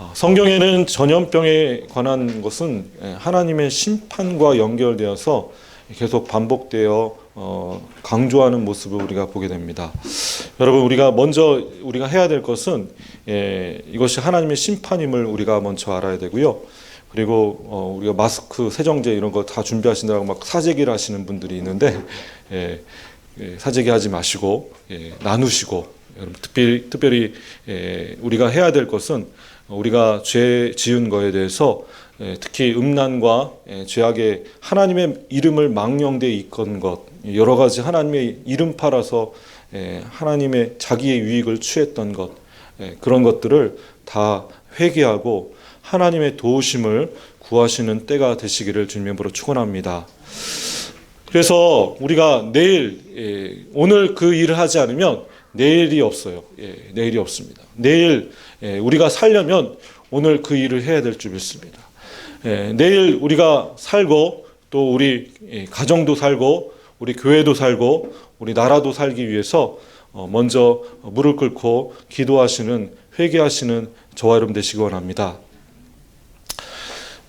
어, 성경에는 전염병에 관한 것은 예, 하나님의 심판과 연결되어서 계속 반복되어 어, 강조하는 모습을 우리가 보게 됩니다. 여러분 우리가 먼저 우리가 해야 될 것은 예, 이것이 하나님의 심판임을 우리가 먼저 알아야 되고요. 그리고 어, 우리가 마스크, 세정제 이런 거 다 준비하신다고 막 사재기를 하시는 분들이 있는데 예, 예, 사재기 하지 마시고 예, 나누시고 특별히 특별히 예, 우리가 해야 될 것은 우리가 죄 지은 거에 대해서 예, 특히 음란과 예, 죄악의 하나님의 이름을 망령되이 이끈 것 여러 가지 하나님의 이름 팔아서 예, 하나님의 자기의 유익을 취했던 것 예, 그런 것들을 다 회개하고 하나님의 도우심을 구하시는 때가 되시기를 주님으로 축원합니다. 그래서 우리가 내일 예, 오늘 그 일을 하지 않으면 내일이 없어요. 예, 내일이 없습니다. 내일 예, 우리가 살려면 오늘 그 일을 해야 될 줄 믿습니다. 예, 내일 우리가 살고 또 우리 예, 가정도 살고 우리 교회도 살고 우리 나라도 살기 위해서 어, 먼저 무릎 꿇고 기도하시는 회개하시는 저와 여러분 되시기 원합니다.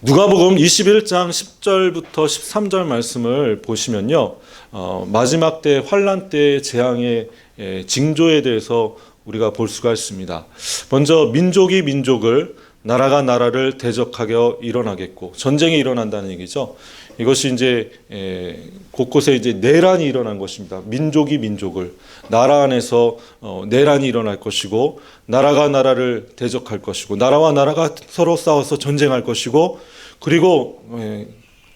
누가복음 21장 10절부터 13절 말씀을 보시면요. 어, 마지막 때 환란 때 재앙의 예, 징조에 대해서 우리가 볼 수가 있습니다. 먼저 민족이 민족을 나라가 나라를 대적하게 일어나겠고 전쟁이 일어난다는 얘기죠. 이것이 이제 에, 곳곳에 이제 내란이 일어난 것입니다. 민족이 민족을 나라 안에서 어, 내란이 일어날 것이고 나라가 나라를 대적할 것이고 나라와 나라가 서로 싸워서 전쟁할 것이고 그리고 에,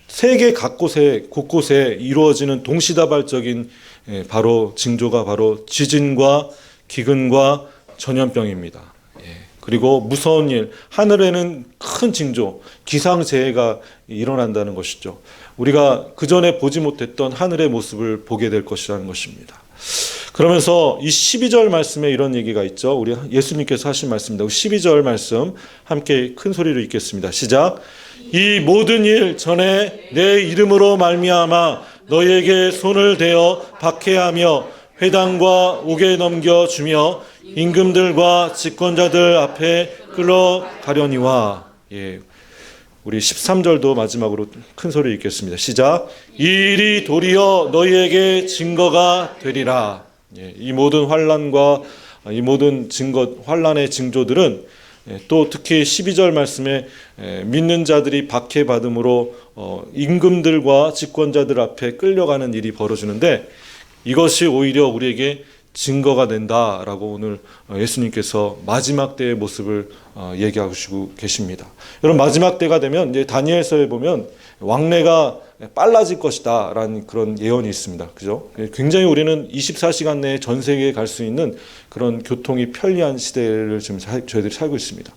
세계 각곳에 곳곳에 이루어지는 동시다발적인 에, 바로 징조가 바로 지진과 기근과 전염병입니다. 예. 그리고 무서운 일, 하늘에는 큰 징조, 기상재해가 일어난다는 것이죠. 우리가 그 전에 보지 못했던 하늘의 모습을 보게 될 것이라는 것입니다. 그러면서 이 12절 말씀에 이런 얘기가 있죠. 우리 예수님께서 하신 말씀입니다. 12절 말씀 함께 큰 소리로 읽겠습니다. 시작. 이 모든 일 전에 내 이름으로 말미암아 너희에게 손을 대어 박해하며 회당과 옥에 넘겨 주며 임금들과 집권자들 앞에 끌어 가려니와 예. 우리 13절도 마지막으로 큰 소리 읽겠습니다. 시작. 이 일이 도리어 너희에게 증거가 되리라. 예, 이 모든 환란과 이 모든 증거 환란의 징조들은 예, 또 특히 12절 말씀에 예, 믿는 자들이 박해받음으로 어, 임금들과 집권자들 앞에 끌려가는 일이 벌어지는데 이것이 오히려 우리에게 증거가 된다라고 오늘 어, 예수님께서 마지막 때의 모습을 어, 얘기하시고 계십니다. 여러분 마지막 때가 되면 이제 다니엘서에 보면 왕래가 빨라질 것이다라는 그런 예언이 있습니다. 그죠? 굉장히 우리는 24시간 내에 전 세계에 갈 수 있는 그런 교통이 편리한 시대를 지금 저희들이 살고 있습니다.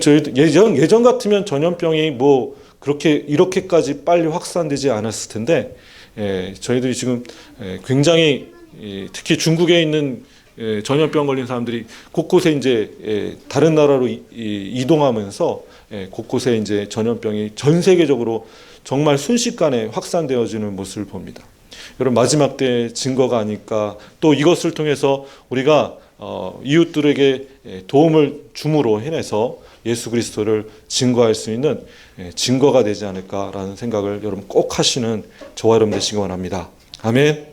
저희 예전 예전 같으면 전염병이 뭐 그렇게 이렇게까지 빨리 확산되지 않았을 텐데 예, 저희들이 지금 예, 굉장히 예, 특히 중국에 있는 예, 전염병 걸린 사람들이 곳곳에 이제 예, 다른 나라로 이동하면서 예, 곳곳에 이제 전염병이 전 세계적으로 정말 순식간에 확산되어지는 모습을 봅니다. 여러분 마지막 때 증거가 아닐까 또 이것을 통해서 우리가 어, 이웃들에게 예, 도움을 줌으로 해내서 예수 그리스도를 증거할 수 있는 예, 증거가 되지 않을까라는 생각을 여러분 꼭 하시는 저와 여러분 되시기 원합니다. 아멘.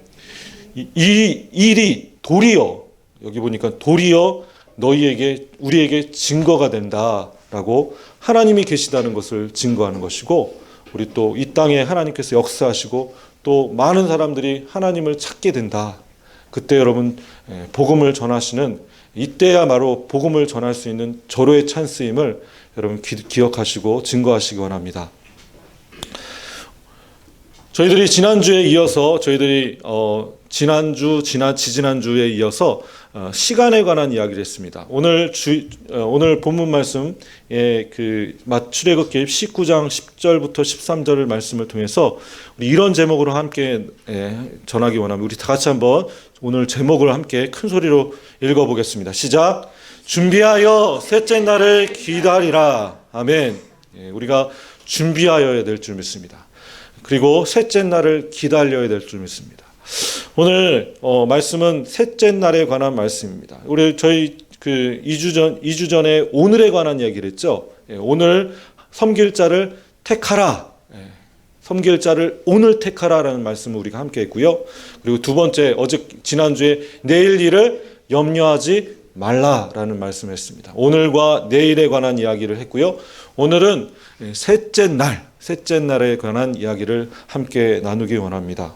이, 이 일이 도리어 여기 보니까 도리어 너희에게 우리에게 증거가 된다 라고 하나님이 계시다는 것을 증거하는 것이고 우리 또 이 땅에 하나님께서 역사하시고 또 많은 사람들이 하나님을 찾게 된다. 그때 여러분 예, 복음을 전하시는 이때야말로 복음을 전할 수 있는 절호의 찬스임을 여러분 기, 억하시고 증거하시기 원합니다. 저희들이 지난주에 이어서 저희들이 어, 지난주, 지난 지지난주에 이어서 어, 시간에 관한 이야기를 했습니다. 오늘 주 어, 오늘 본문 말씀 그 출애굽기 19장 10절부터 13절을 말씀을 통해서 이런 제목으로 함께 예, 전하기 원합니다. 우리 다 같이 한번 오늘 제목을 함께 큰 소리로 읽어 보겠습니다. 시작. 준비하여 셋째 날을 기다리라. 아멘. 예, 우리가 준비하여야 될 줄 믿습니다. 그리고 셋째 날을 기다려야 될 줄 믿습니다. 오늘 어, 말씀은 셋째 날에 관한 말씀입니다. 우리 저희 그 2주 전 2주 전에 오늘에 관한 이야기를 했죠. 예, 오늘 섬길 자를 택하라. 예, 섬길 자를 오늘 택하라라는 말씀을 우리가 함께 했고요. 그리고 두 번째 어제 지난주에 내일 일을 염려하지 말라라는 말씀을 했습니다. 오늘과 내일에 관한 이야기를 했고요. 오늘은 예, 셋째 날, 셋째 날에 관한 이야기를 함께 나누기 원합니다.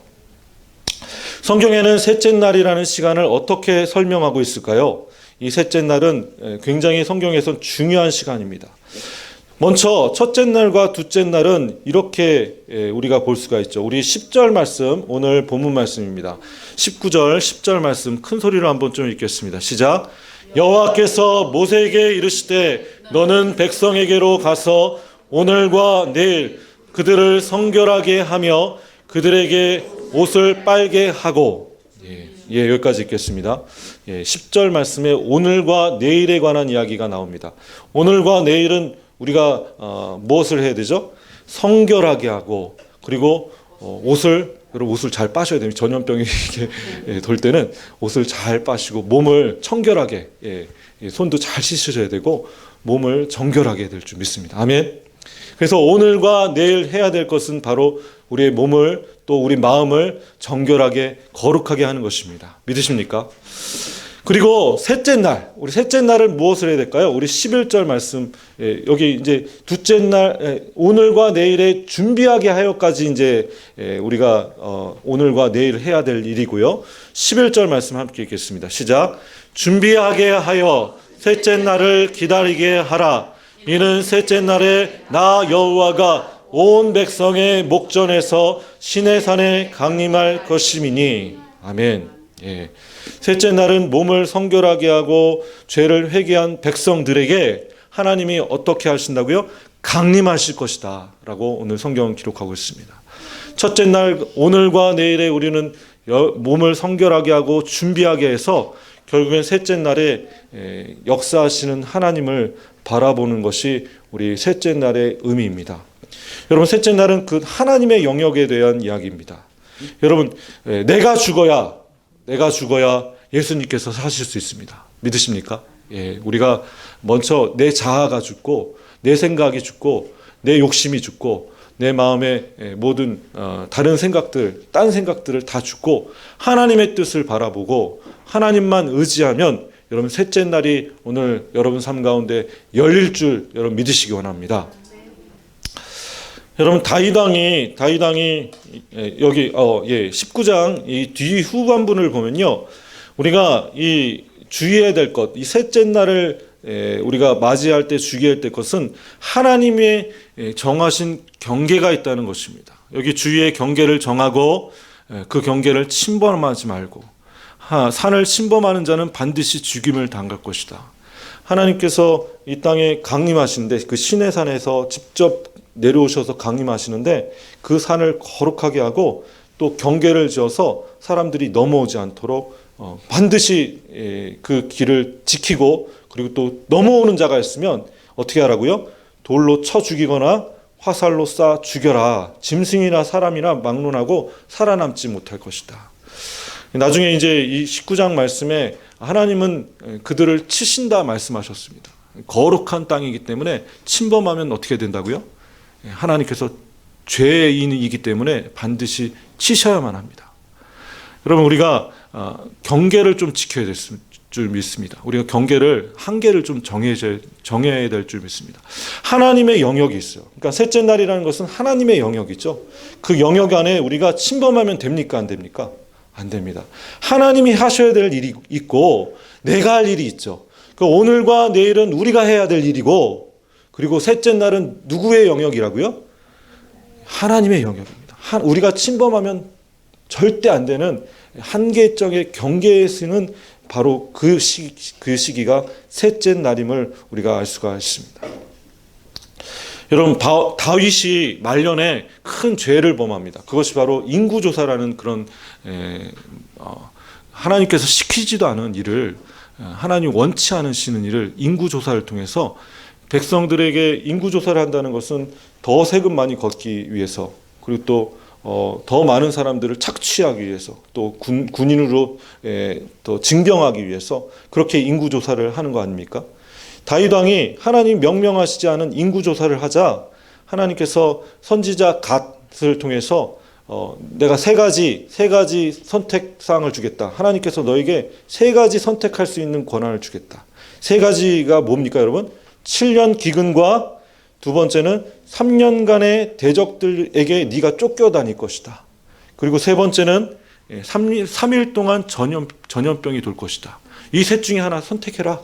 성경에는 셋째 날이라는 시간을 어떻게 설명하고 있을까요? 이 셋째 날은 예, 굉장히 성경에선 중요한 시간입니다. 먼저 첫째 날과 둘째 날은 이렇게 예, 우리가 볼 수가 있죠. 우리 10절 말씀 오늘 본문 말씀입니다. 19절 10절 말씀 큰 소리로 한번 좀 읽겠습니다. 시작. 여호와께서 모세에게 이르시되 너는 백성에게로 가서 오늘과 내일 그들을 성결하게 하며 그들에게 옷을 빨게 하고 예, 예 여기까지 읽겠습니다. 예, 10절 말씀에 오늘과 내일에 관한 이야기가 나옵니다. 오늘과 내일은 우리가 어, 무엇을 해야 되죠? 성결하게 하고 그리고 어, 옷을 여러분 옷을 잘 빠셔야 됩니다. 전염병이 이렇게 예, 돌 때는 옷을 잘 빠시고 몸을 청결하게 예, 예, 손도 잘 씻으셔야 되고 몸을 정결하게 될 줄 믿습니다. 아멘. 그래서 오늘과 내일 해야 될 것은 바로 우리의 몸을 또 우리 마음을 정결하게 거룩하게 하는 것입니다. 믿으십니까? 그리고 셋째 날, 우리 셋째 날을 무엇을 해야 될까요? 우리 11절 말씀, 예, 여기 이제 둘째 날, 예, 오늘과 내일에 준비하게 하여까지 이제 예, 우리가 어, 오늘과 내일 해야 될 일이고요. 11절 말씀 함께 읽겠습니다. 시작. 준비하게 하여 셋째 날을 기다리게 하라. 이는 셋째 날에 나 여호와가 온 백성의 목전에서 신의 산에 강림할 것임이니. 아멘. 예. 셋째 날은 몸을 성결하게 하고 죄를 회개한 백성들에게 하나님이 어떻게 하신다고요? 강림하실 것이다. 라고 오늘 성경은 기록하고 있습니다. 첫째 날, 오늘과 내일에 우리는 여- 몸을 성결하게 하고 준비하게 해서 결국엔 셋째 날에 에, 역사하시는 하나님을 바라보는 것이 우리 셋째 날의 의미입니다. 여러분, 셋째 날은 그 하나님의 영역에 대한 이야기입니다. 여러분, 에, 내가 죽어야 내가 죽어야 예수님께서 사실 수 있습니다. 믿으십니까? 예, 우리가 먼저 내 자아가 죽고 내 생각이 죽고 내 욕심이 죽고 내 마음의 예, 모든 어, 다른 생각들, 딴 생각들을 다 죽고 하나님의 뜻을 바라보고 하나님만 의지하면 여러분 셋째 날이 오늘 여러분 삶 가운데 열릴 줄 여러분 믿으시기 원합니다. 여러분 다이당이 다이당이 예, 여기 어 예 19장 이 뒤 후반부를 보면요 우리가 이 주의해야 될 것 이 셋째 날을 예, 우리가 맞이할 때 주의해야 될 것은 하나님의 예, 정하신 경계가 있다는 것입니다. 여기 주위의 경계를 정하고 예, 그 경계를 침범하지 말고 하, 산을 침범하는 자는 반드시 죽임을 당할 것이다. 하나님께서 이 땅에 강림하시는데 그 신의 산에서 직접 내려오셔서 강림하시는데 그 산을 거룩하게 하고 또 경계를 지어서 사람들이 넘어오지 않도록 어, 반드시 예, 그 길을 지키고 그리고 또 넘어오는 자가 있으면 어떻게 하라고요? 돌로 쳐 죽이거나 화살로 쏴 죽여라. 짐승이나 사람이나 막론하고 살아남지 못할 것이다. 나중에 이제 이 19장 말씀에 하나님은 그들을 치신다 말씀하셨습니다. 거룩한 땅이기 때문에 침범하면 어떻게 된다고요? 하나님께서 죄인이기 때문에 반드시 치셔야만 합니다. 여러분 우리가 어, 경계를 좀 지켜야 될 줄 믿습니다. 우리가 경계를 한계를 좀 정해야 될 줄 믿습니다. 하나님의 영역이 있어요. 그러니까 셋째 날이라는 것은 하나님의 영역이죠. 그 영역 안에 우리가 침범하면 됩니까 안 됩니까? 안 됩니다. 하나님이 하셔야 될 일이 있고 내가 할 일이 있죠. 그 오늘과 내일은 우리가 해야 될 일이고 그리고 셋째 날은 누구의 영역이라고요? 하나님의 영역입니다. 한- 우리가 침범하면 절대 안 되는 한계적의 경계에 쓰는 바로 그, 시, 그 시기가 셋째 날임을 우리가 알 수가 있습니다. 여러분 다, 다윗이 말년에 큰 죄를 범합니다. 그것이 바로 인구조사라는 그런 에, 어, 하나님께서 시키지도 않은 일을 어, 하나님 원치 않으시는 일을 인구조사를 통해서 백성들에게 인구 조사를 한다는 것은 더 세금 많이 걷기 위해서 그리고 또 어, 더 많은 사람들을 착취하기 위해서 또 군, 군인으로 에, 또 징병하기 위해서 그렇게 인구 조사를 하는 거 아닙니까? 다윗 왕이 하나님 명명하시지 않은 인구 조사를 하자 하나님께서 선지자 갓을 통해서 어, 내가 세 가지 세 가지 선택 사항을 주겠다. 하나님께서 너에게 세 가지 선택할 수 있는 권한을 주겠다. 세 가지가 뭡니까, 여러분? 7년 기근과 두 번째는 3년간의 대적들에게 네가 쫓겨다닐 것이다. 그리고 세 번째는 3일, 3일 동안 전염, 전염병이 돌 것이다. 이 셋 중에 하나 선택해라.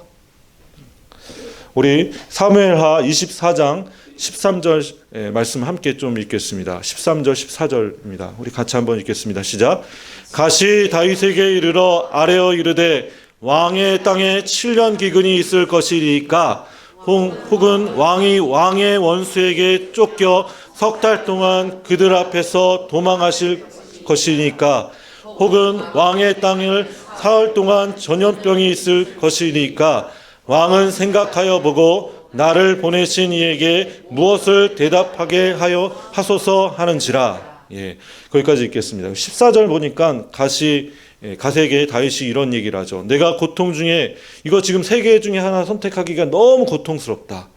우리 사무엘하 24장 13절 예, 말씀 함께 좀 읽겠습니다. 13절 14절입니다. 우리 같이 한번 읽겠습니다. 시작. 가시 다윗에게 이르러 아뢰어 이르되 왕의 땅에 7년 기근이 있을 것이니까 혹은 왕이 왕의 원수에게 쫓겨 석 달 동안 그들 앞에서 도망하실 것이니까 혹은 왕의 땅을 사흘 동안 전염병이 있을 것이니까 왕은 생각하여 보고 나를 보내신 이에게 무엇을 대답하게 하여 하소서 하는지라. 예, 거기까지 읽겠습니다. 14절 보니까 가시 예, 가세에게 다윗이 이런 얘기를 하죠. 내가 고통 중에 이거 지금 세 개 중에 하나 선택하기가 너무 고통스럽다.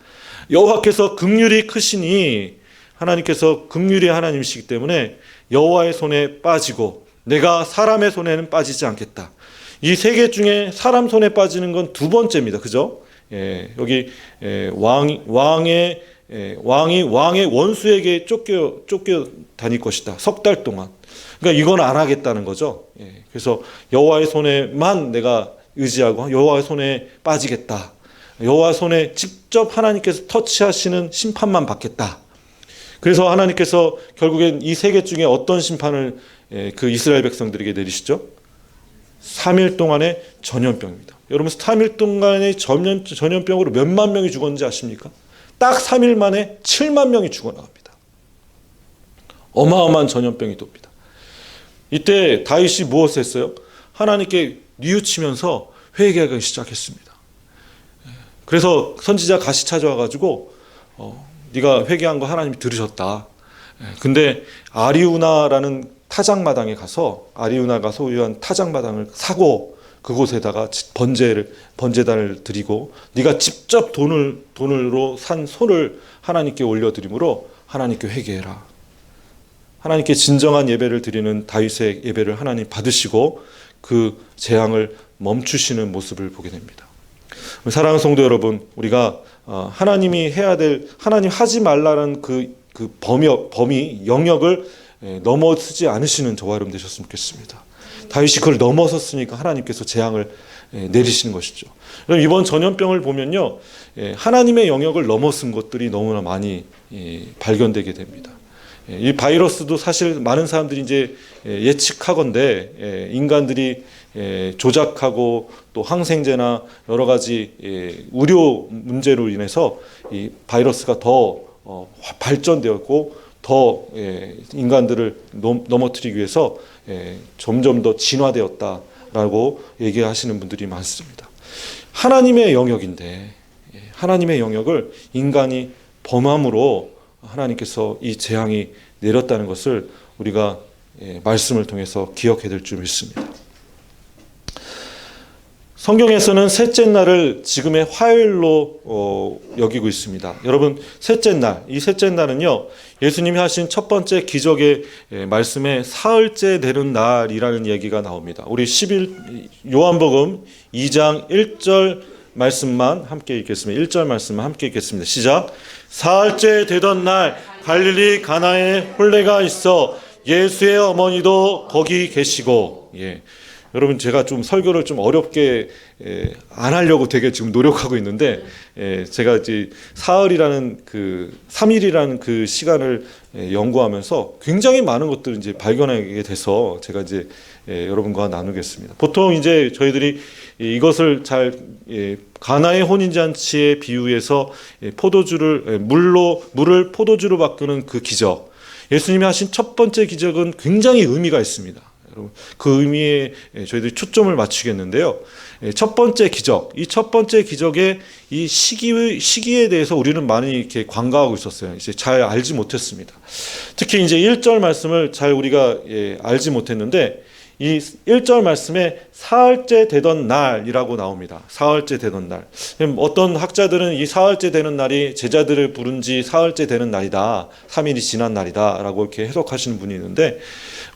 여호와께서 긍휼이 크시니 하나님께서 긍휼의 하나님이시기 때문에 여호와의 손에 빠지고 내가 사람의 손에는 빠지지 않겠다. 이 세 개 중에 사람 손에 빠지는 건 두 번째입니다. 그죠? 예, 여기 예, 왕 왕의 예, 왕이 왕의 원수에게 쫓겨 쫓겨 다닐 것이다. 석 달 동안. 그러니까 이건 안 하겠다는 거죠. 예, 그래서 여호와의 손에만 내가 의지하고 여호와의 손에 빠지겠다. 여호와 손에 직접 하나님께서 터치하시는 심판만 받겠다. 그래서 하나님께서 결국엔 이 세 개 중에 어떤 심판을 예, 그 이스라엘 백성들에게 내리시죠? 3일 동안의 전염병입니다. 여러분 3일 동안의 전염, 전염병으로 몇만 명이 죽었는지 아십니까? 딱 3일 만에 7만 명이 죽어나갑니다. 어마어마한 전염병이 돕니다. 이때 다윗이 무엇을 했어요? 하나님께 뉘우치면서 회개하기 시작했습니다. 그래서 선지자 가시 찾아와가지고 어, 네가 회개한 거 하나님이 들으셨다. 근데 아리우나라는 타작마당에 가서 아리우나가 소유한 타작마당을 사고 그곳에다가 번제를 번제단을 드리고 네가 직접 돈을 돈으로 산 소를 하나님께 올려드림으로 하나님께 회개해라. 하나님께 진정한 예배를 드리는 다윗의 예배를 하나님 받으시고 그 재앙을 멈추시는 모습을 보게 됩니다. 사랑하는 성도 여러분, 우리가 어, 하나님이 해야 될 하나님 하지 말라는 그, 그 범위, 범위 영역을 예, 넘어서지 않으시는 저와 여러분 되셨으면 좋겠습니다. 다윗이 그걸 넘어섰으니까 하나님께서 재앙을 예, 내리시는 것이죠. 여러분 이번 전염병을 보면요, 예, 하나님의 영역을 넘어선 것들이 너무나 많이 발견되게 됩니다. 이 바이러스도 사실 많은 사람들이 이제 예측하건데 인간들이 조작하고 또 항생제나 여러 가지 의료 문제로 인해서 이 바이러스가 더 어, 발전되었고 더 인간들을 넘어뜨리기 위해서 점점 더 진화되었다라고 얘기하시는 분들이 많습니다. 하나님의 영역인데 하나님의 영역을 인간이 범함으로 하나님께서 이 재앙이 내렸다는 것을 우리가 말씀을 통해서 기억해야 될 줄 믿습니다. 성경에서는 셋째 날을 지금의 화요일로 어, 여기고 있습니다. 여러분, 셋째 날, 이 셋째 날은요, 예수님이 하신 첫 번째 기적의 예, 말씀에 사흘째 되는 날이라는 얘기가 나옵니다. 우리 11, 요한복음 2장 1절 말씀만 함께 읽겠습니다. 1절 말씀만 함께 읽겠습니다. 시작. 사흘째 되던 날, 갈릴리 가나에 혼례가 있어 예수의 어머니도 거기 계시고, 예. 여러분 제가 좀 설교를 좀 어렵게 에, 안 하려고 되게 지금 노력하고 있는데 에, 제가 이제 사흘이라는 그 3일이라는 그 시간을 에, 연구하면서 굉장히 많은 것들을 이제 발견하게 돼서 제가 이제 에, 여러분과 나누겠습니다. 보통 이제 저희들이 이것을 잘 예, 가나의 혼인 잔치에 비유해서 예, 포도주를 예, 물로 물을 포도주로 바꾸는 그 기적. 예수님이 하신 첫 번째 기적은 굉장히 의미가 있습니다. 그 의미에 예, 저희들이 초점을 맞추겠는데요. 예, 첫 번째 기적, 이 첫 번째 기적의 이 시기 시기에 대해서 우리는 많이 이렇게 관가하고 있었어요. 이제 잘 알지 못했습니다. 특히 이제 1절 말씀을 잘 우리가 예, 알지 못했는데 이 1절 말씀에 사흘째 되던 날이라고 나옵니다. 사흘째 되던 날. 어떤 학자들은 이 사흘째 되는 날이 제자들을 부른 지 사흘째 되는 날이다. 3일이 지난 날이다. 라고 이렇게 해석하시는 분이 있는데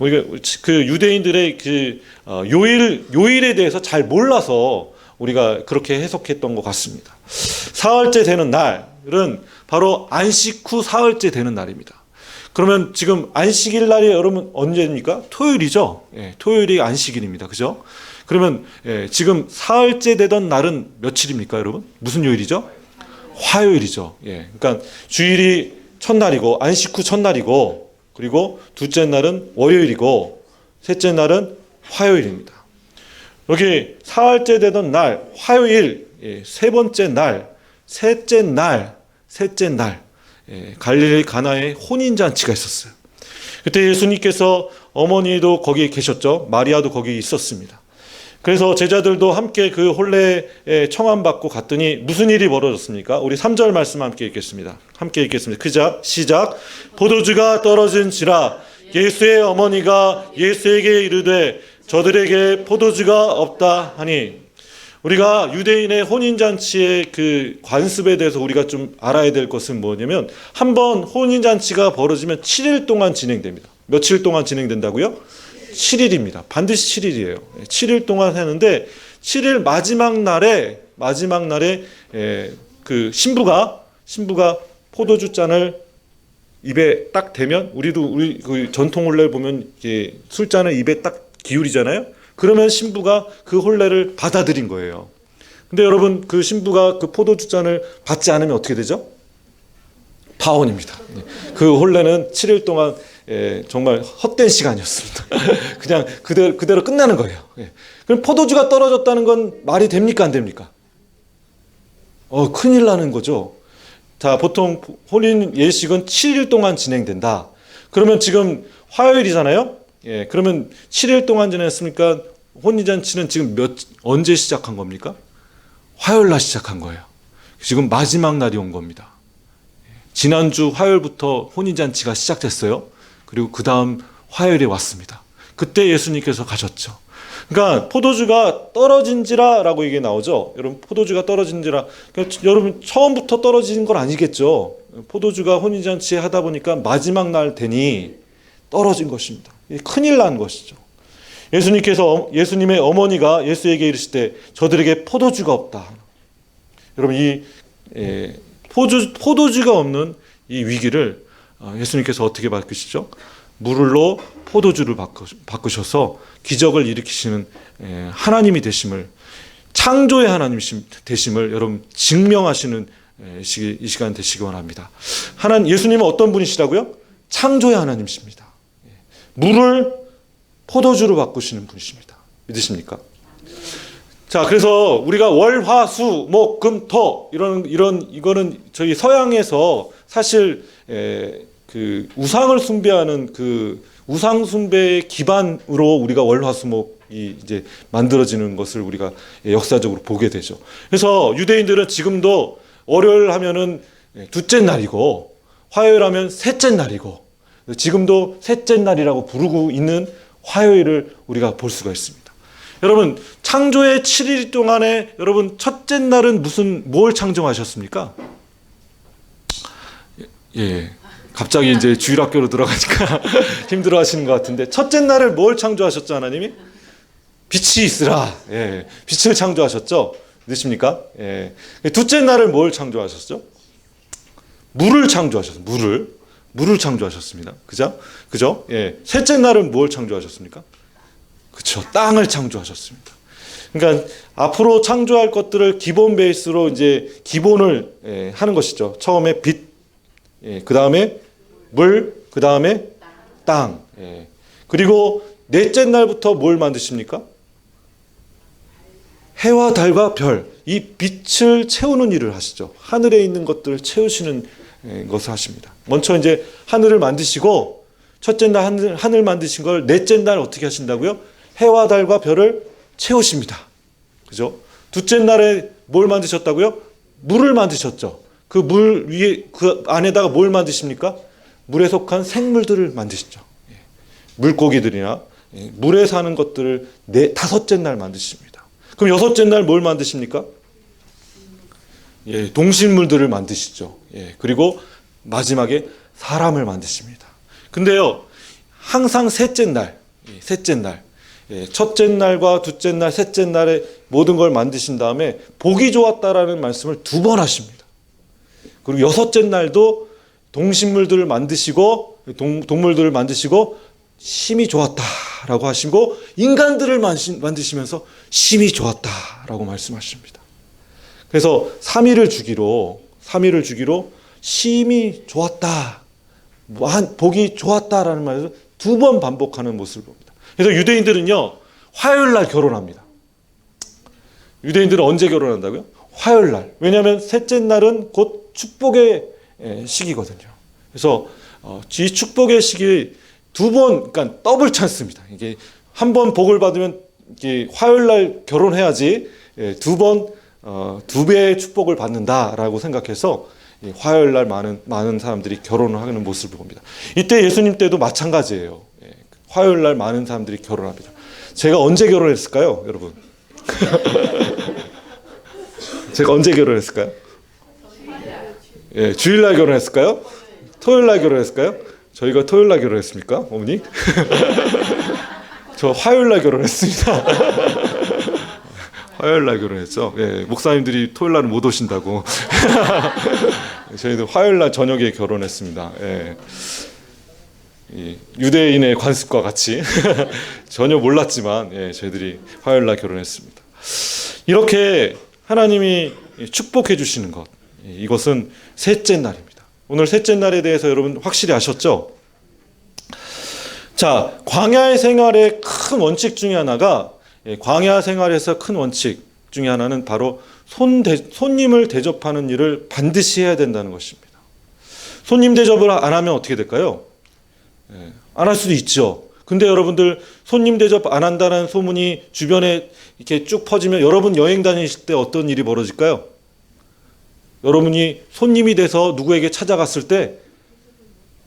우리가 그 유대인들의 그 어, 요일, 요일에 대해서 잘 몰라서 우리가 그렇게 해석했던 것 같습니다. 사흘째 되는 날은 바로 안식 후 사흘째 되는 날입니다. 그러면 지금 안식일 날이 여러분 언제입니까? 토요일이죠. 예, 토요일이 안식일입니다. 그죠? 그러면 예, 지금 사흘째 되던 날은 며칠입니까, 여러분? 무슨 요일이죠? 화요일이죠. 예, 그러니까 주일이 첫날이고 안식 후 첫날이고 그리고 둘째 날은 월요일이고 셋째 날은 화요일입니다. 여기 사흘째 되던 날 화요일 예, 세 번째 날 셋째 날 셋째 날 예, 갈릴리 가나에 혼인 잔치가 있었어요. 그때 예수님께서 어머니도 거기 계셨죠. 마리아도 거기 있었습니다. 그래서 제자들도 함께 그 혼례에 청함 받고 갔더니 무슨 일이 벌어졌습니까? 우리 3절 말씀 함께 읽겠습니다. 함께 읽겠습니다. 그자 시작 포도주가 떨어진지라 예수의 어머니가 예수에게 이르되 저들에게 포도주가 없다 하니 우리가 유대인의 혼인잔치의 그 관습에 대해서 우리가 좀 알아야 될 것은 뭐냐면 한 번 혼인잔치가 벌어지면 7일 동안 진행됩니다. 며칠 동안 진행된다고요? 7일입니다. 반드시 7일이에요. 7일 동안 하는데 7일 마지막 날에 마지막 날에 에, 그 신부가 신부가 포도주 잔을 입에 딱 대면 우리도 우리 그 전통 혼례 보면 이게 술잔을 입에 딱 기울이잖아요. 그러면 신부가 그 혼례를 받아들인 거예요. 근데 여러분 그 신부가 그 포도주 잔을 받지 않으면 어떻게 되죠? 파혼입니다. 그 혼례는 7일 동안 예, 정말 헛된 시간이었습니다. 그냥 그대로, 그대로 끝나는 거예요. 예. 그럼 포도주가 떨어졌다는 건 말이 됩니까? 안 됩니까? 어, 큰일 나는 거죠. 자, 보통 혼인 예식은 7일 동안 진행된다. 그러면 지금 화요일이잖아요? 예, 그러면 7일 동안 지냈으니까 혼인잔치는 지금 몇, 언제 시작한 겁니까? 화요일 날 시작한 거예요. 지금 마지막 날이 온 겁니다. 지난주 화요일부터 혼인잔치가 시작됐어요. 그리고 그 다음 화요일에 왔습니다. 그때 예수님께서 가셨죠. 그러니까 포도주가 떨어진지라라고 이게 나오죠. 여러분 포도주가 떨어진지라. 그러니까 여러분 처음부터 떨어진 건 아니겠죠. 포도주가 혼인잔치 하다 보니까 마지막 날 되니 떨어진 것입니다. 큰일 난 것이죠. 예수님께서 예수님의 어머니가 예수에게 이르실 때 저들에게 포도주가 없다. 여러분 이 에, 포주, 포도주가 없는 이 위기를 어, 예수님께서 어떻게 바꾸시죠? 물로 포도주를 바꾸, 셔서 기적을 일으키시는 에, 하나님이 되심을 창조의 하나님 되심을 여러분 증명하시는 에, 이 시간 되시기 원합니다. 하나님 예수님은 어떤 분이시라고요? 창조의 하나님이십니다. 물을 포도주로 바꾸시는 분이십니다. 믿으십니까? 자, 그래서 우리가 월, 화, 수, 목, 금, 토 이런 이런 이거는 저희 서양에서 사실 에, 그 우상을 숭배하는 그 우상 숭배의 기반으로 우리가 월, 화, 수, 목이 이제 만들어지는 것을 우리가 역사적으로 보게 되죠. 그래서 유대인들은 지금도 월요일 하면은 둘째 날이고 화요일 하면 셋째 날이고 지금도 셋째 날이라고 부르고 있는 화요일을 우리가 볼 수가 있습니다. 여러분 창조의 7일 동안에 여러분 첫째 날은 무슨 뭘 창조하셨습니까? 예. 갑자기 이제 주일학교로 들어가니까 힘들어 하시는 것 같은데 첫째 날을 뭘 창조하셨죠 하나님이? 빛이 있으라. 예. 빛을 창조하셨죠. 믿으십니까? 예. 둘째 날을 뭘 창조하셨죠? 물을 창조하셨어요. 물을. 물을 창조하셨습니다. 그죠? 그죠? 예. 셋째 날은 뭘 창조하셨습니까? 그렇죠. 땅을 창조하셨습니다. 그러니까 앞으로 창조할 것들을 기본 베이스로 이제 기본을 예, 하는 것이죠. 처음에 빛, 예, 그 다음에 물, 그 다음에 땅. 예. 그리고 넷째 날부터 뭘 만드십니까? 해와 달과 별, 이 빛을 채우는 일을 하시죠. 하늘에 있는 것들을 채우시는 예, 것을 하십니다. 먼저 이제 하늘을 만드시고 첫째 날 하늘, 하늘 만드신 걸 넷째 날 어떻게 하신다고요? 해와 달과 별을 채우십니다. 그죠? 둘째 날에 뭘 만드셨다고요? 물을 만드셨죠. 그 물 위에 그 안에다가 뭘 만드십니까? 물에 속한 생물들을 만드시죠. 예. 물고기들이나 예, 물에 사는 것들을 네 다섯째 날 만드십니다. 그럼 여섯째 날 뭘 만드십니까? 예, 동식물들을 만드시죠. 예, 그리고 마지막에 사람을 만드십니다. 근데요, 항상 셋째 날, 예, 셋째 날, 예, 첫째 날과 둘째 날, 셋째 날에 모든 걸 만드신 다음에 보기 좋았다라는 말씀을 두 번 하십니다. 그리고 여섯째 날도 동식물들을 만드시고 동, 동물들을 만드시고 심이 좋았다라고 하시고 인간들을 만드시면서 심이 좋았다라고 말씀하십니다. 그래서 3일을 주기로 3일을 주기로 심이 좋았다. 한- 보기 좋았다라는 말을 두 번 반복하는 모습을 봅니다. 그래서 유대인들은요. 화요일 날 결혼합니다. 유대인들은 언제 결혼한다고요? 화요일 날. 왜냐하면 셋째 날은 곧 축복의 에, 시기거든요. 그래서 어, 이 축복의 시기 두 번, 그러니까 더블 찬스입니다. 이게 한 번 복을 받으면 화요일 날 결혼해야지 예, 두 번, 어, 두 배의 축복을 받는다라고 생각해서 이 화요일 날 많은 많은 사람들이 결혼을 하는 모습을 봅니다. 이때 예수님 때도 마찬가지예요. 예, 화요일 날 많은 사람들이 결혼합니다. 제가 언제 결혼했을까요, 여러분? 제가 언제 결혼했을까요? 예, 주일날 결혼했을까요? 토요일날 결혼했을까요? 저희가 토요일날 결혼했습니까, 어머니? 저 화요일날 결혼했습니다. 화요일 날 결혼했죠. 예, 목사님들이 토요일 날은 못 오신다고. 저희도 화요일 날 저녁에 결혼했습니다. 예. 이 유대인의 관습과 같이 전혀 몰랐지만 예, 저희들이 화요일 날 결혼했습니다. 이렇게 하나님이 축복해 주시는 것 예, 이것은 셋째 날입니다. 오늘 셋째 날에 대해서 여러분 확실히 아셨죠? 자, 광야의 생활의 큰 원칙 중에 하나가 예, 광야 생활에서 큰 원칙 중에 하나는 바로 손 대, 손님을 대접하는 일을 반드시 해야 된다는 것입니다. 손님 대접을 안 하면 어떻게 될까요? 예, 안할 수도 있죠. 근데 여러분들 손님 대접 안 한다는 소문이 주변에 이렇게 쭉 퍼지면 여러분 여행 다니실 때 어떤 일이 벌어질까요? 여러분이 손님이 돼서 누구에게 찾아갔을 때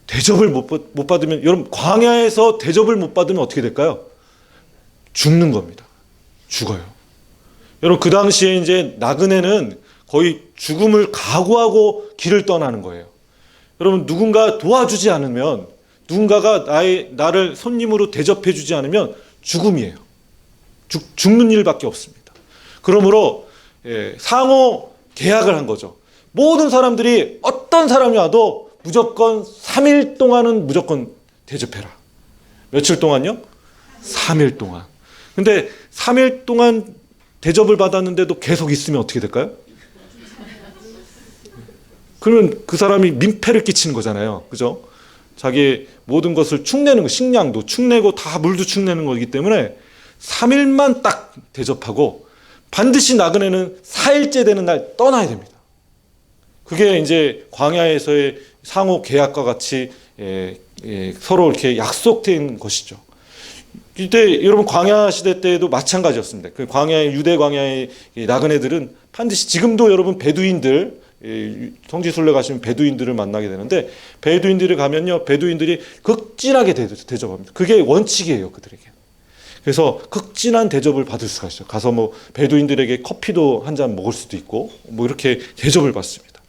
대접을 못 받으면 여러분 광야에서 대접을 못 받으면 어떻게 될까요? 죽는 겁니다. 죽어요. 여러분 그 당시에 이제 나그네는 거의 죽음을 각오하고 길을 떠나는 거예요. 여러분 누군가 도와주지 않으면 누군가가 나의 나를 손님으로 대접해 주지 않으면 죽음이에요. 죽, 죽는 일밖에 없습니다. 그러므로 예, 상호 계약을 한 거죠. 모든 사람들이 어떤 사람이 와도 무조건 3일 동안은 무조건 대접해라. 며칠 동안요? 3일 동안. 근데 3일 동안 대접을 받았는데도 계속 있으면 어떻게 될까요? 그러면 그 사람이 민폐를 끼치는 거잖아요. 그죠? 자기 모든 것을 축내는 거, 식량도 축내고 다 물도 축내는 거기 때문에 3일만 딱 대접하고 반드시 나그네는 4일째 되는 날 떠나야 됩니다. 그게 이제 광야에서의 상호 계약과 같이 예, 예, 서로 이렇게 약속된 것이죠. 이때 여러분 광야 시대 때도 마찬가지였습니다. 그 광야의 유대 광야의 이 나그네들은 반드시 지금도 여러분 베두인들 예, 성지순례 가시면 베두인들을 만나게 되는데 베두인들을 가면요 베두인들이 극진하게 대- 대접합니다. 그게 원칙이에요 그들에게. 그래서 극진한 대접을 받을 수가 있어요. 가서 뭐 베두인들에게 커피도 한 잔 먹을 수도 있고 뭐 이렇게 대접을 받습니다.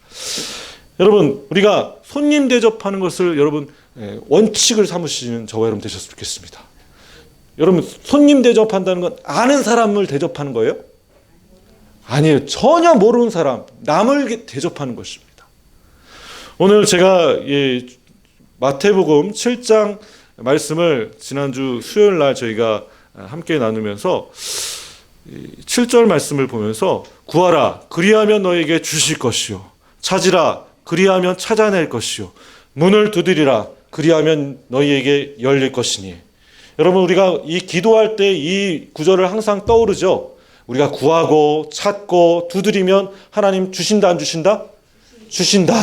여러분 우리가 손님 대접하는 것을 여러분 예, 원칙을 삼으시는 저와 여러분 되셨으면 좋겠습니다. 여러분 손님 대접한다는 건 아는 사람을 대접하는 거예요? 아니에요. 전혀 모르는 사람, 남을 대접하는 것입니다. 오늘 제가 이 마태복음 7장 말씀을 지난주 수요일 날 저희가 함께 나누면서 7절 말씀을 보면서 구하라 그리하면 너에게 주실 것이요 찾으라 그리하면 찾아낼 것이요 문을 두드리라 그리하면 너희에게 열릴 것이니 여러분 우리가 이 기도할 때 이 구절을 항상 떠오르죠. 우리가 구하고 찾고 두드리면 하나님 주신다 안 주신다? 주신다.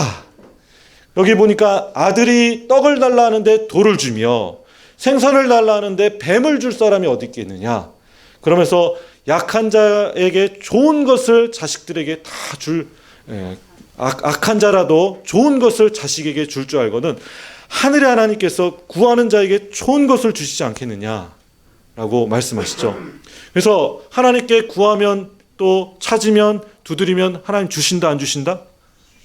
여기 보니까 아들이 떡을 달라 하는데 돌을 주며 생선을 달라 하는데 뱀을 줄 사람이 어디 있겠느냐. 그러면서 약한 자에게 좋은 것을 자식들에게 다줄 예, 악, 악한 자라도 좋은 것을 자식에게 줄 줄 알거든 하늘의 하나님께서 구하는 자에게 좋은 것을 주시지 않겠느냐라고 말씀하시죠. 그래서 하나님께 구하면 또 찾으면 두드리면 하나님 주신다 안 주신다?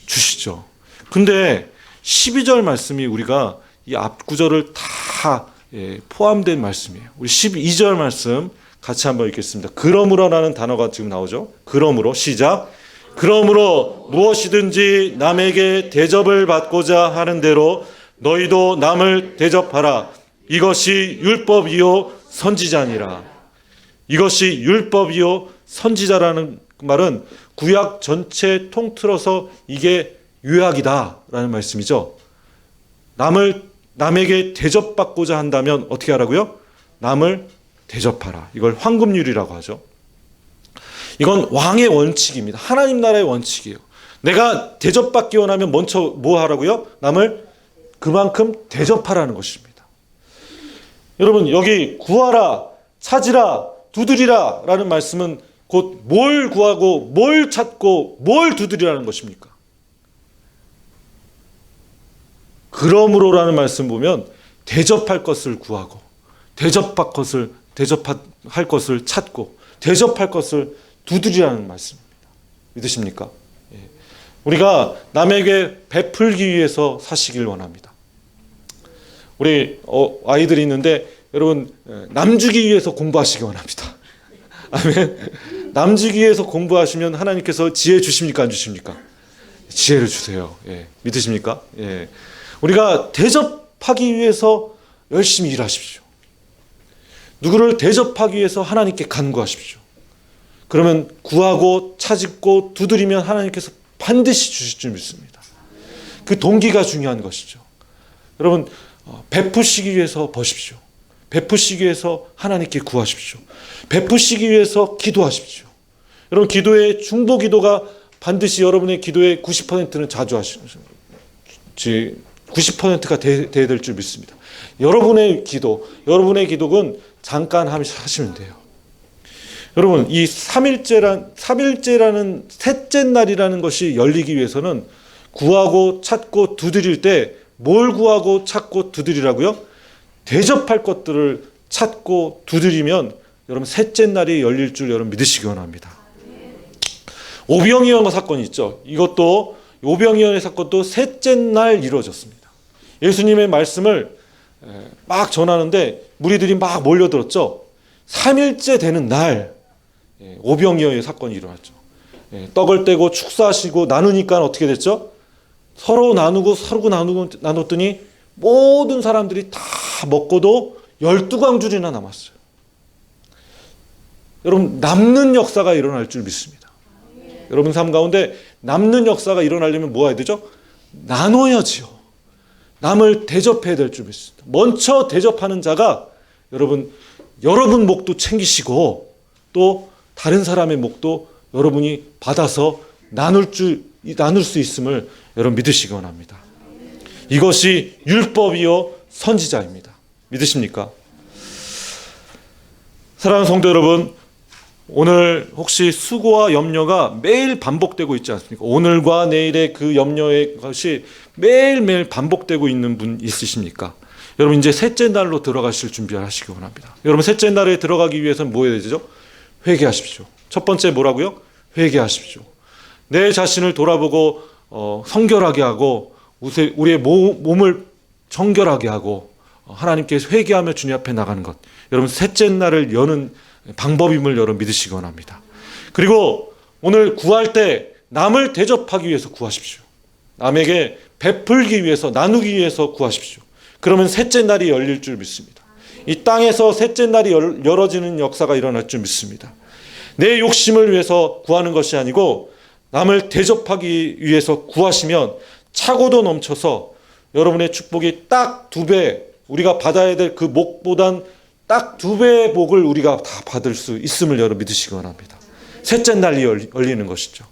주시죠. 근데 12절 말씀이 우리가 이 앞구절을 다 예, 포함된 말씀이에요. 우리 12절 말씀 같이 한번 읽겠습니다. 그러므로라는 단어가 지금 나오죠. 그러므로 시작. 그러므로 무엇이든지 남에게 대접을 받고자 하는 대로 너희도 남을 대접하라. 이것이 율법이요 선지자니라. 이것이 율법이요 선지자라는 말은 구약 전체 통틀어서 이게 유약이다라는 말씀이죠. 남을 남에게 대접받고자 한다면 어떻게 하라고요? 남을 대접하라. 이걸 황금률이라고 하죠. 이건 왕의 원칙입니다. 하나님 나라의 원칙이에요. 내가 대접받기 원하면 먼저 뭐 하라고요? 남을 그만큼 대접하라는 것입니다. 여러분 여기 구하라, 찾으라, 두드리라 라는 말씀은 곧 뭘 구하고 뭘 찾고 뭘 두드리라는 것입니까? 그러므로라는 말씀 보면 대접할 것을 구하고 대접할 것을 대접할 것을 찾고 대접할 것을 두드리라는 말씀입니다. 믿으십니까? 예. 우리가 남에게 베풀기 위해서 사시길 원합니다. 우리 어, 아이들이 있는데 여러분 예, 남주기 위해서 공부하시기 원합니다. 아멘. 남주기 위해서 공부하시면 하나님께서 지혜 주십니까 안 주십니까? 지혜를 주세요. 예. 믿으십니까? 예. 우리가 대접하기 위해서 열심히 일하십시오. 누구를 대접하기 위해서 하나님께 간구하십시오. 그러면 구하고 찾고 두드리면 하나님께서 반드시 주실 줄 믿습니다. 그 동기가 중요한 것이죠. 여러분 어, 베푸시기 위해서 버십시오. 베푸시기 위해서 하나님께 구하십시오. 베푸시기 위해서 기도하십시오. 여러분 기도의 중보 기도가 반드시 여러분의 기도의 90%는 자주 하시죠. 90%가 돼야 될 줄 믿습니다. 여러분의 기도, 여러분의 기도는 잠깐 하시면 돼요. 여러분, 이 3일째란, 3일째라는 셋째 날이라는 것이 열리기 위해서는 구하고 찾고 두드릴 때 뭘 구하고 찾고 두드리라고요? 대접할 것들을 찾고 두드리면 여러분 셋째 날이 열릴 줄 여러분 믿으시기 원합니다. 오병이어 사건이 있죠. 이것도 오병이어의 사건도 셋째 날 이루어졌습니다. 예수님의 말씀을 막 전하는데 무리들이 막 몰려들었죠. 3일째 되는 날 예, 오병이어의 사건이 일어났죠. 예, 떡을 떼고 축사하시고 나누니까 어떻게 됐죠? 서로 나누고 서로 나누고 나눴더니 모든 사람들이 다 먹고도 12광줄이나 남았어요. 여러분 남는 역사가 일어날 줄 믿습니다. 여러분 삶 가운데 남는 역사가 일어나려면 뭐 해야 되죠? 나눠야지요. 남을 대접해야 될 줄 믿습니다. 먼저 대접하는 자가 여러분 여러분 목도 챙기시고 또 다른 사람의 목도 여러분이 받아서 나눌 줄 나눌 수 있음을 여러분 믿으시기 원합니다. 이것이 율법이요 선지자입니다. 믿으십니까? 사랑하는 성도 여러분, 오늘 혹시 수고와 염려가 매일 반복되고 있지 않습니까? 오늘과 내일의 그 염려의 것이 매일매일 반복되고 있는 분 있으십니까? 여러분 이제 셋째 날로 들어가실 준비를 하시기 원합니다. 여러분 셋째 날에 들어가기 위해서는 뭐 해야 되죠? 회개하십시오. 첫 번째 뭐라고요? 회개하십시오. 내 자신을 돌아보고 어, 성결하게 하고 우리의 몸을 정결하게 하고 어, 하나님께 회개하며 주님 앞에 나가는 것. 여러분 셋째 날을 여는 방법임을 여러분 믿으시기 원합니다. 그리고 오늘 구할 때 남을 대접하기 위해서 구하십시오. 남에게 베풀기 위해서 나누기 위해서 구하십시오. 그러면 셋째 날이 열릴 줄 믿습니다. 이 땅에서 셋째 날이 열어지는 역사가 일어날 줄 믿습니다. 내 욕심을 위해서 구하는 것이 아니고 남을 대접하기 위해서 구하시면 차고도 넘쳐서 여러분의 축복이 딱 두 배, 우리가 받아야 될 그 목보단 딱 두 배의 복을 우리가 다 받을 수 있음을 여러분 믿으시기 원합니다. 셋째 날이 열리는 것이죠.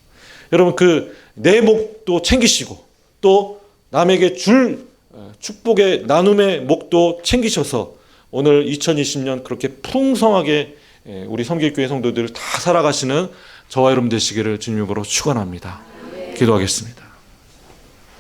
여러분 그 내 목도 챙기시고 또 남에게 줄 어, 축복의 나눔의 목도 챙기셔서 오늘 2020년 그렇게 풍성하게 예, 우리 성길교회 성도들 다 살아가시는 저와 여러분 되시기를 주님으로 축원합니다. 기도하겠습니다.